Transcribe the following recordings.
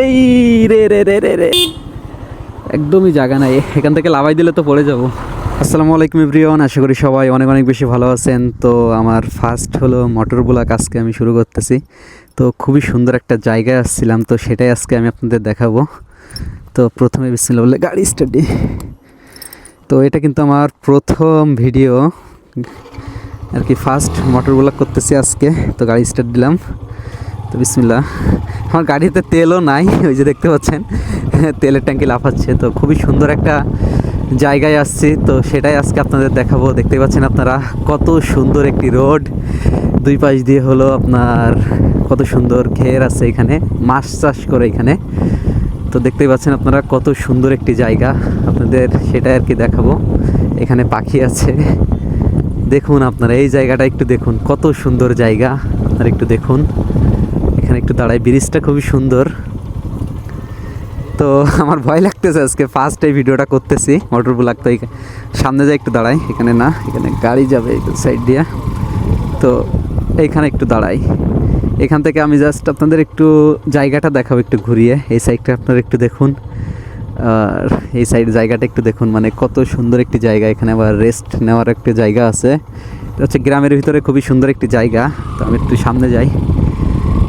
এই রে রে রে রে রে। একদমই জায়গা নাই। এখান থেকে লাভাই দিলে তো পড়ে যাব। আসসালামু আলাইকুম, এভরিওয়ান। আশা করি সবাই অনেক অনেক বেশি ভালো আছেন। তো আমার ফার্স্ট হলো মোটর ব্লক আজকে আমি শুরু করতেছি। তো খুবই সুন্দর একটা জায়গায় আসছিলাম। তো সেটাই আজকে আমি আপনাদের দেখাবো। তো প্রথমে বিসমিল্লাহ বলে গাড়ি স্টাডি তো এটা কিন্তু আমার প্রথম ভিডিও আর কি ফার্স্ট মোটর ব্লক করতেছি আজকে। তো গাড়ি স্টার্ট দিলাম। তো বিসমিল্লা আমার গাড়িতে তেলও নাই, ওই যে দেখতে পাচ্ছেন। তেলের ট্যাঙ্কি লাফাচ্ছে, তো খুবই সুন্দর একটা জায়গায় আসছি। তো সেটাই আজকে আপনাদের দেখাবো। দেখতে পাচ্ছেন আপনারা কত সুন্দর একটি রোড। দুই পাশ দিয়ে হলো আপনার কত সুন্দর ঘের আছে এখানে, মাছ চাষ করে এখানে। তো দেখতেই পাচ্ছেন আপনারা কত সুন্দর একটি জায়গা। আপনাদের সেটাই আর কি দেখাবো। এখানে পাখি আছে। দেখুন আপনারা, এই জায়গাটা একটু দেখুন, কত সুন্দর জায়গা। আপনারা একটু দেখুন। এখানে একটু দাঁড়াই। ব্রিজটা খুবই সুন্দর। তো আমার ভয় লাগতেছে আজকে। ফার্স্ট এই ভিডিওটা করতেছি। মোটর ব্লগ তো সামনে যাই একটু দাঁড়াই। এখানে না, এখানে গাড়ি যাবে সাইড দিয়ে। তো এইখানে একটু দাঁড়াই। এখান থেকে আমি জাস্ট আপনাদের একটু জায়গাটা দেখাবো একটু ঘুরিয়ে। এই সাইডটা আপনারা একটু দেখুন। আর এই সাইড জায়গাটা একটু দেখুন। মানে কত সুন্দর একটি জায়গা। এখানে আবার রেস্ট নেওয়ার একটা জায়গা আছে। এটা হচ্ছে গ্রামের ভিতরে খুবই সুন্দর একটি জায়গা। তো আমি একটু সামনে যাই।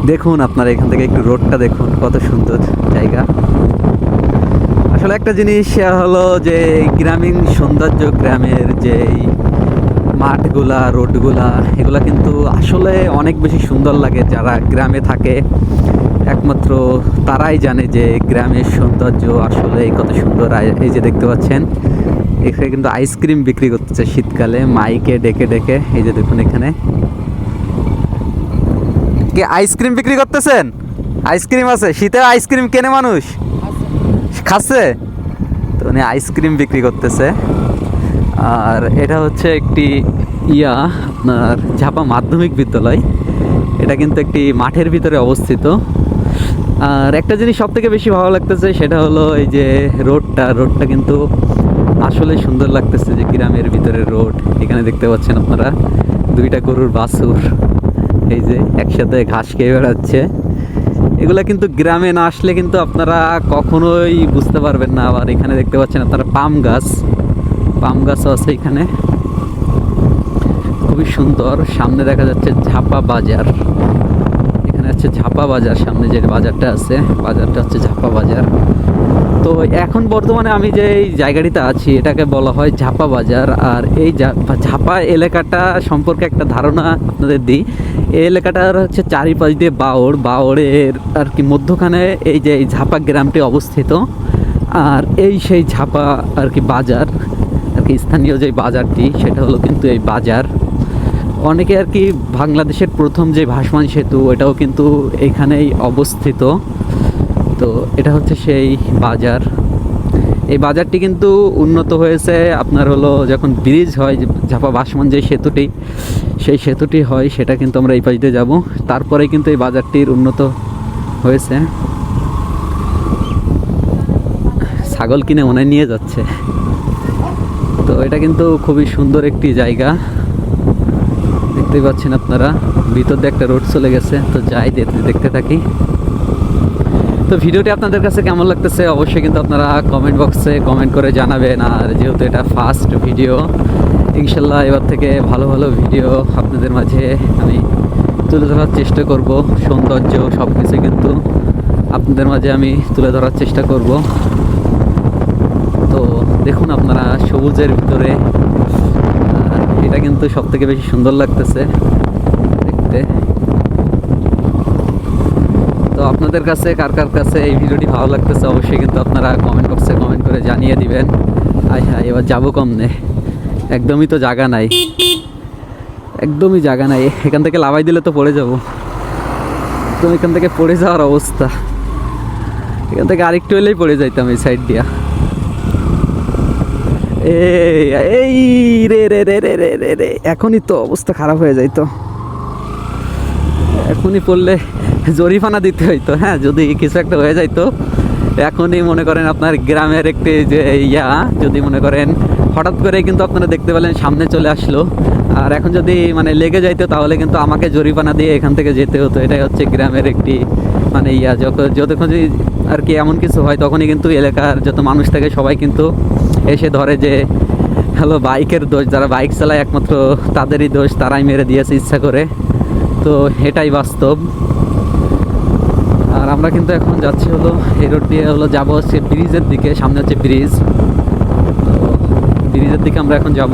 দেখুন আপনারা এখান থেকে একটু রোডটা দেখুন, কত সুন্দর জায়গা। আসলে একটা জিনিস হলো যে গ্রামীণ সৌন্দর্য গ্রামের যেই মাঠগুলা, রোডগুলা, এগুলা কিন্তু আসলে অনেক বেশি সুন্দর লাগে যারা গ্রামে থাকে। একমাত্র তারাই জানে যে গ্রামের সৌন্দর্য আসলে কত সুন্দর। এই যে দেখতে পাচ্ছেন, এখানে কিন্তু আইসক্রিম বিক্রি করতেছে শীতকালে, মাইকে ডেকে ডেকে, এই যে দেখুন এখানে। কি আইসক্রিম বিক্রি করতেছেন? আইসক্রিম আছে। শীতের আইসক্রিম কেনে মানুষ? খাচ্ছে। তো উনি আইসক্রিম বিক্রি করতেছে। আর এটা হচ্ছে একটি ইয়া আপনার ঝাপা মাধ্যমিক বিদ্যালয়। এটা কিন্তু একটি মাঠের ভিতরে অবস্থিত। আর একটা জিনিস সব থেকে বেশি ভালো লাগতেছে সেটা হলো এই যে রোডটা। রোডটা কিন্তু আসলে সুন্দর লাগতেছে যে গ্রামের ভিতরে রোড। এখানে দেখতে পাচ্ছেন আপনারা দুইটা গরুর বাছুর। এই যে একসাথে ঘাস খেয়ে বেড়াচ্ছে। এগুলা কিন্তু গ্রামে না আসলে কিন্তু আপনারা কখনোই বুঝতে পারবেন না। আবার এখানে দেখতে পাচ্ছেন আপনারা পাম গাছ। পাম গাছও আছে এখানে। খুবই সুন্দর। সামনে দেখা যাচ্ছে ঝাপা বাজার। এখানে হচ্ছে ঝাপা বাজার। সামনে যে বাজারটা আছে, বাজারটা হচ্ছে ঝাপা বাজার। তো এখন বর্তমানে আমি যে এই জায়গাটিতে আছি, এটাকে বলা হয় ঝাপা বাজার। আর এই ঝাপা এলাকাটা সম্পর্কে একটা ধারণা আপনাদের দিই। এই এলাকাটার হচ্ছে চারিপাশ দিয়ে বাওড় বাওড়ের আর কি মধ্যখানে এই যে এই ঝাপা গ্রামটি অবস্থিত। আর এই সেই ঝাপা আর কি বাজার, আর কি স্থানীয় যে বাজারটি, সেটা হলো কিন্তু এই বাজার। অনেকে আর কি বাংলাদেশের প্রথম যে ভাসমান সেতু, এটাও কিন্তু এখানেই অবস্থিত। তো এটা হচ্ছে সেই বাজার। এই বাজারটি কিন্তু উন্নত হয়েছে, আপনার হলো যখন ব্রিজ হয় ঝাপা ভাসমান যে সেতুটি, সেই সেতুটি হয়, সেটা কিন্তু আমরা এই পাশ দিয়ে যাব। তারপরে কিন্তু এই বাজারটির উন্নত হয়েছে। ছাগল কিনে মনে নিয়ে যাচ্ছে। তো এটা কিন্তু খুবই সুন্দর একটি জায়গা। দেখতেই পাচ্ছেন আপনারা, ভিতর দিয়ে একটা রোড চলে গেছে, তো যাই দেখতে থাকি। তো ভিডিওটি আপনাদের কাছে কেমন লাগতেছে অবশ্যই কিন্তু আপনারা কমেন্ট বক্সে কমেন্ট করে জানাবেন। আর যেহেতু এটা ফার্স্ট ভিডিও ইনশাল্লাহ এবার থেকে ভালো ভালো ভিডিও আপনাদের মাঝে আমি তুলে ধরার চেষ্টা করব। সৌন্দর্য সব কিছু কিন্তু আপনাদের মাঝে আমি তুলে ধরার চেষ্টা করব। তো দেখুন আপনারা সবুজের ভিতরে এটা কিন্তু সবথেকে বেশি সুন্দর লাগতেছে। দেখতে। আপনাদের কাছে, কার কার কাছে এই ভিডিওটি ভালো লাগতেছে অবশ্যই কিন্তু আপনারা কমেন্ট বক্সে কমেন্ট করে জানিয়ে দিবেন। আয় হ্যাঁ এবার যাব কমনে। একদমই তো জায়গা নাই। একদমই জায়গা নাই। এখান থেকে লাভাই দিলে তো পড়ে যাব। একদম এখান থেকে পড়ে যাওয়ার অবস্থা। এখান থেকে আরেকটু এলেই পড়ে যাইতাম এই সাইড দিয়া। এই, রে রে রে রে রে রে রে। এখনই তো অবস্থা খারাপ হয়ে যাইতো। এখনই পড়লে জরিমানা দিতে হইতো হ্যাঁ যদি কিছু একটা হয়ে যাইতো। এখনই মনে করেন আপনার গ্রামের একটি যে ইয়া, যদি মনে করেন হঠাৎ করে কিন্তু আপনারা দেখতে পেলেন সামনে চলে আসলো। আর এখন যদি মানে লেগে যাইতো, তাহলে কিন্তু আমাকে জরিমানা দিয়ে এখান থেকে যেতে হতো। এটাই হচ্ছে গ্রামের একটি মানে ইয়া, যখন যতক্ষণ যদি আর কি এমন কিছু হয়, তখনই কিন্তু এলাকার যত মানুষ থাকে, সবাই কিন্তু এসে ধরে যে, হ্যালো, বাইকের দোষ, যারা বাইক চালায় একমাত্র তাদেরই দোষ, তারাই মেরে দিয়েছে ইচ্ছা করে। তো এটাই বাস্তব। আমরা কিন্তু এখন যাচ্ছি হলো এই রোড দিয়ে হলো যাব হচ্ছে ব্রিজের দিকে, সামনে হচ্ছে ব্রিজ। তো ব্রিজের দিকে আমরা এখন যাব।